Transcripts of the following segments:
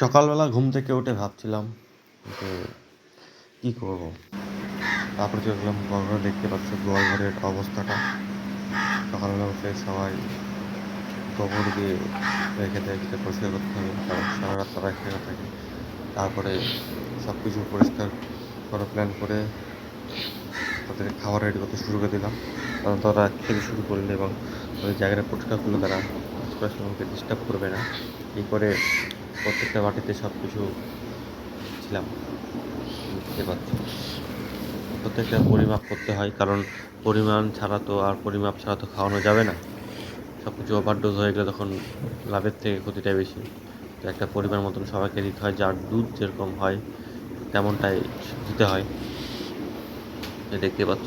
সকালবেলা ঘুম থেকে উঠে ভাবছিলাম যে কী করব। তারপরে দেখলাম ঘর দেখতে পাচ্ছি ঘরের অবস্থাটা। সকালবেলা উঠে সবাই গোবর দিয়ে রেখে দেয় পরিষ্কার করতে হবে, কারণ সারা রাত তারা খেয়ে থাকে। তারপরে সব কিছু পরিষ্কার করার প্ল্যান করে তাদের খাবার রেডি করতে শুরু করে দিলাম। কারণ তারা খেতে শুরু করলে এবং তাদের জায়গাটা পরিষ্কার করলে তারা আশপাশে আমাকে ডিস্টার্ব করবে না। এই করে প্রত্যেকটা বাটিতে সব কিছু ছিলাম। বুঝতে পারছি। প্রত্যেকটা পরিমাপ করতে হয়, কারণ পরিমাণ ছাড়া তো আর পরিমাপ ছাড়া তো খাওয়ানো যাবে না। সব কিছু ওভারডোজ হয়ে গেলে তখন লাভের থেকে ক্ষতিটাই বেশি। তো একটা পরিমাণ মতন সবাইকে দিতে হয়, যার দুধ যেরকম হয়, তেমনটাই দিতে হয়। দেখতে পাচ্ছ,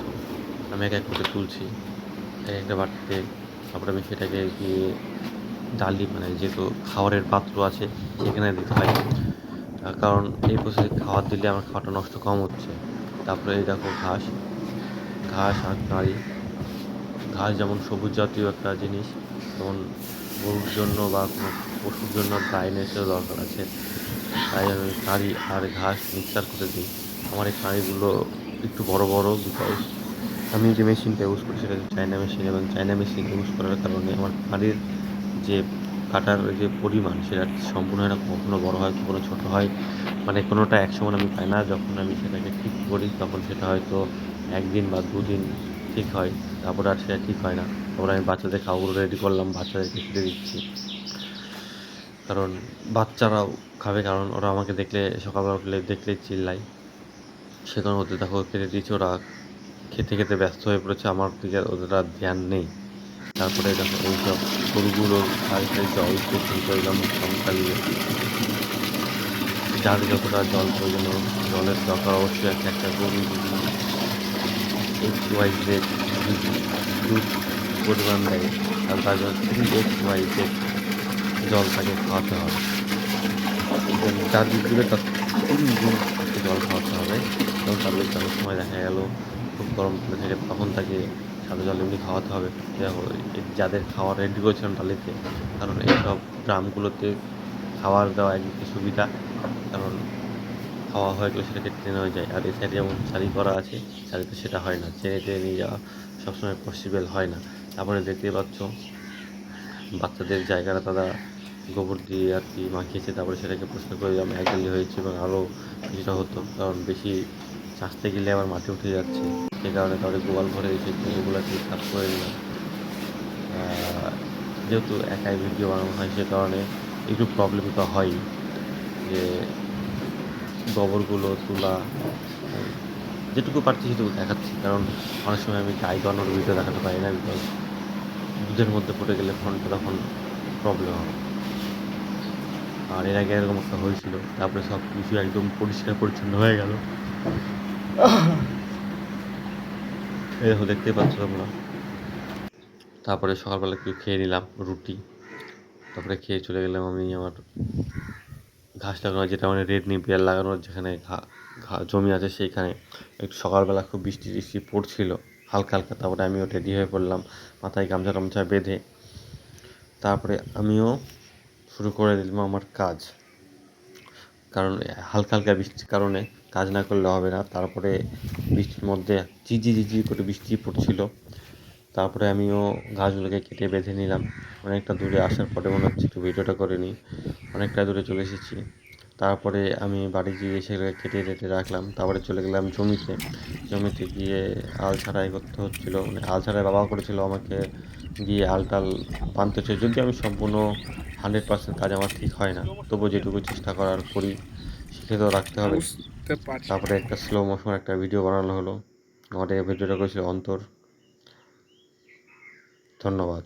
আমি এক এক করে তুলছি। এক একটা বাটিতে তারপরে আমি সেটাকে দিয়ে ডালি মানে যেহেতু খাবারের পাত্র আছে, সেখানে দিতে হয়। কারণ এই প্রসেসে খাবার দিলে আমার খাওয়াটা নষ্ট কম হচ্ছে। তারপরে এই দেখো ঘাস ঘাস আর নাড়ি। ঘাস যেমন সবুজ জাতীয় একটা জিনিস যেমন গরুর জন্য বা কোনো পশুর জন্য গাইনেসের দরকার আছে। তাই আমি নাড়ি আর ঘাস মিক্সার করে দিই। আমার এই নাড়িগুলো একটু বড় বড় বিকজ আমি যে মেশিনটা ইউজ করি, সেটা চায়না মেশিন এবং চায়না মেশিন ইউজ করার কারণে আমার নাড়ির যে কাটার যে পরিমাণ, সেটা সম্পূর্ণ হয় না কখনো বড়ো হয়, কখনো ছোটো হয় মানে কোনোটা এক সমান আমি পাই না। যখন আমি সেটাকে ঠিক করি, তখন সেটা হয়তো একদিন বা দুদিন ঠিক হয়, তারপরে আর সেটা ঠিক হয় না। তারপরে আমি বাচ্চাদের খাবারগুলো রেডি করলাম, বাচ্চাদেরকে খেতে দিচ্ছি। কারণ বাচ্চারাও খাবে, কারণ ওরা আমাকে দেখলে, সকালবেলা উঠলে দেখলেই চিল্লায়। সে ওদের দেখো, খেতে দিয়েছি, ওরা খেতে খেতে ব্যস্ত হয়ে পড়েছে। আমার দিকে ওদের আর ধ্যান নেই। তারপরে দেখো এই সব গরুগুলোর জল শুরু করলাম সকালে। যার যতটা জল প্রয়োজন, জলের দরকার অবশ্যই আছে একটা গরু এক্স ওয়াই জেড দুধ পরিমাণ দেয় আর তার জন্য থ্রি এক্স ওয়াই জেড জল তাকে খাওয়াতে হবে। যার দুধ দিবে তার জল খাওয়াতে হবে। এবং অনেক সময় দেখা গেল খুব গরম থাকে তখন তাকে সাদা জল এমনি খাওয়াতে হবে। যাদের খাওয়ার রেডি করেছিলাম টালিতে কারণ এইসব গ্রামগুলোতে খাওয়ার দেওয়া একদিকে সুবিধা, কারণ খাওয়া হয়ে গেলে সেটাকে টেনে হয়ে যায়। আর এই সাইডে যেমন চারি করা আছে চারিতে সেটা হয় না। ট্রেনে টেনে নিয়ে যাওয়া সবসময় পসিবল হয় না। তারপরে দেখতে পাচ্ছ, বাচ্চাদের জায়গাটা তারা গোবর দিয়ে আর কি মাখিয়েছে, তারপরে সেটাকে পরিষ্কার করে আমি একগালি হয়েছে এবং আরও কিছুটা হতো, কারণ বেশি চাষতে গেলে আবার মাটি উঠে যাচ্ছে। সে কারণে তারপরে গোয়াল ঘরে এসে এগুলোকে সাফ করে নিলাম। যেহেতু একাই ভিডিও বানানো হয়, সে কারণে একটু প্রবলেম তো হয় যে গোবরগুলো, তোলা, যেটুকু পারছি সেটুকু দেখাচ্ছি। কারণ অনেক সময় আমি গাই বানানোর ভিডিও দেখাতে পারি না বিকজ দুধের মধ্যে পড়ে গেলে ফোনটা তখন প্রবলেম হবে আর এর আগে এরকম একটা হয়েছিল। তারপরে সব কিছু একদম পরিষ্কার পরিচ্ছন্ন হয়ে গেল। এই দেখো দেখতেই পাচ্ছ তোমরা। তারপরে সকালবেলা একটু খেয়ে নিলাম রুটি। তারপরে খেয়ে চলে গেলাম আমি আমার ঘাস লাগানো যেটা মানে রেড নিপিয়ার লাগানোর যেখানে জমি আছে সেইখানে। একটু সকালবেলা খুব বৃষ্টি টিষ্টি পড়ছিল, হালকা হালকা। তারপরে আমিও রেডি হয়ে পড়লাম, মাথায় গামছা টামছা বেঁধে। তারপরে আমিও শুরু করে দিলাম আমার কাজ। কারণ, হালকা হালকা বৃষ্টির কারণে কাজ না করলে হবে না। তারপরে বৃষ্টির মধ্যে ঝিঝি ঝিঝি করে বৃষ্টি পড়ছিল। তারপরে আমিও গাছগুলোকে কেটে বেঁধে নিলাম। অনেকটা দূরে আসার পরে মনে হচ্ছে একটু ভিডিওটা করে নিই। অনেকটা দূরে চলে এসেছি। তারপরে আমি বাড়ি গিয়ে সেগুলোকে কেটে রেটে রাখলাম। তারপরে চলে গেলাম জমিতে। জমিতে গিয়ে আল ছাড়াই করতে হচ্ছিল। মানে আল ছাড়াই বাবা করেছিল আমাকে। গিয়ে আল টাল বানতে হচ্ছে যদি আমি সম্পূর্ণ হান্ড্রেড পার্সেন্ট কাজ আমার ঠিক হয় না। তবুও যেটুকু চেষ্টা করার করি শিখে তো রাখতে হবে। তারপরে একটা স্লো মোশন একটা ভিডিও বানানো হলো। আমাদের ভিডিওটা করেছিল অন্তর। ধন্যবাদ।